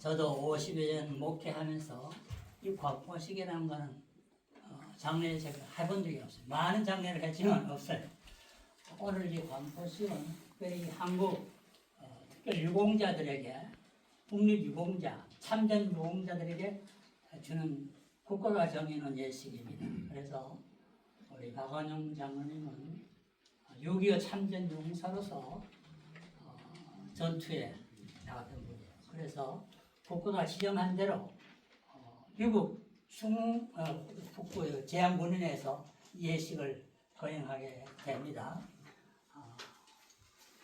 저도 50여 년 목회하면서 이 광포식이라는 거는 어, 장례 제가 해본 적이 없어요. 많은 장례를 했지만 없어요. 오늘 이 광포식은 특별히 한국 어, 특별 유공자들에게 국립 유공자, 참전 유공자들에게 주는 국가가 정해놓은 예식입니다. 그래서 우리 박원영 장로님은 6.25 참전 용사로서 어, 전투에 나갔던 분이에요. 그래서 국가가 지정한 대로 어, 미국 중 어, 북부 제안군인에서 예식을 거행하게 됩니다. 어,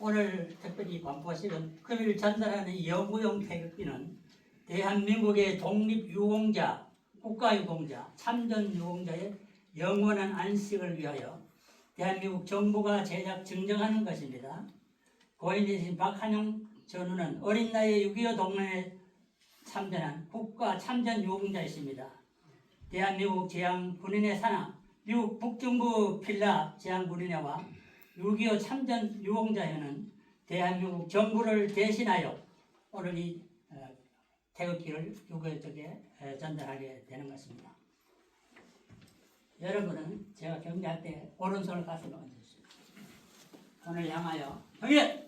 오늘 특별히 광포식은 금일 전달하는 영구용 태극기는 대한민국의 독립유공자, 국가유공자, 참전유공자의 영원한 안식을 위하여 대한민국 정부가 제작 증정하는 것입니다. 고인이신 박한용 전우는 어린 나이에 6.25 동맹에 참전한 국가 참전 유공자이십니다. 대한민국 제양 군인의 산하 미국 북중부 필라 제양 군인회와 6.25 참전 유공자회는 대한민국 정부를 대신하여 오늘 이 어, 태극기를 유교 쪽에 에, 전달하게 되는 것입니다. 여러분은 제가 경례할 때 오른손을 가슴에 얹으십시오. 손을 향하여 경례!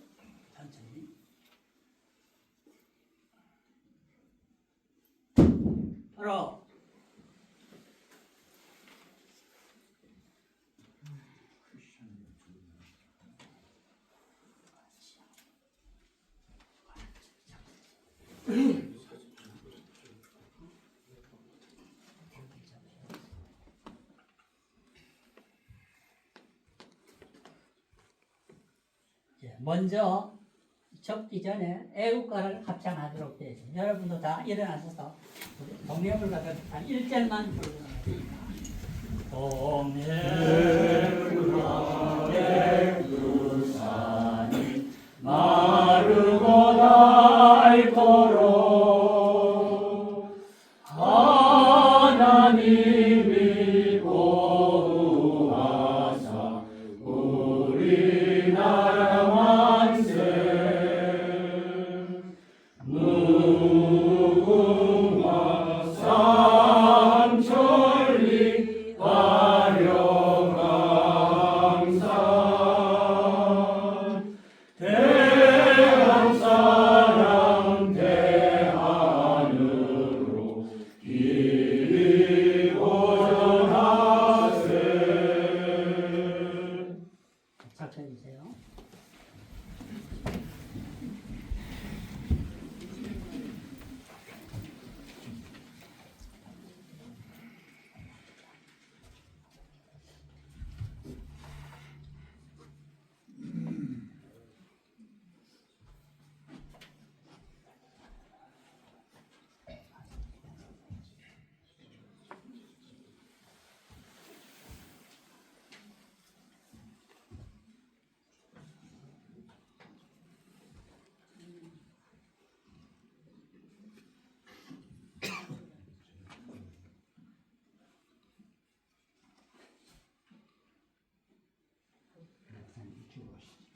바로 예, 먼저 적기 전에 애국가를 합창하도록 있습니다. 여러분도 다 일어나셔서 동해불 가서 한 1절만 부르는 것입니다. 동해불 마르고 닳도록 miłość.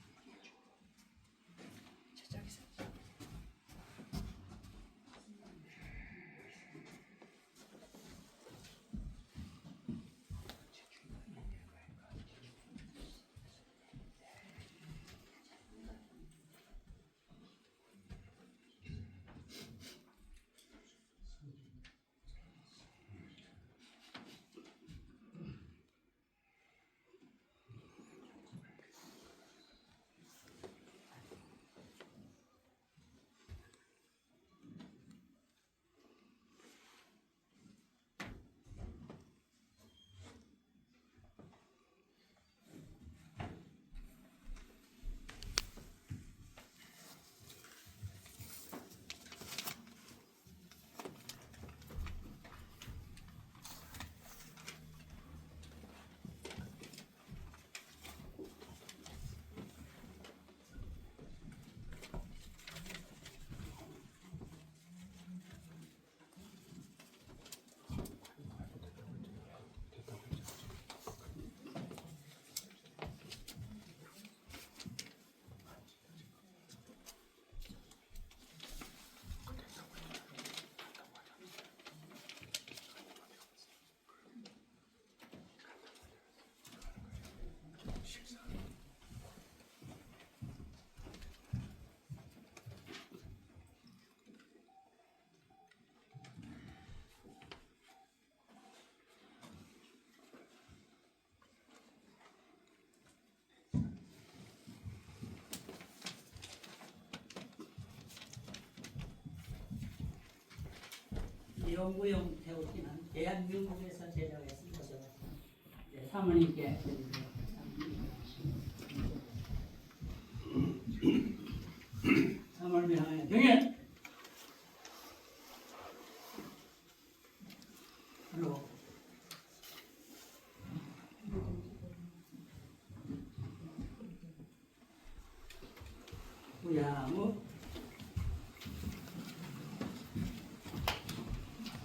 연구용 태우기는 대한민국에서 제작해서 사모님께 드립니다.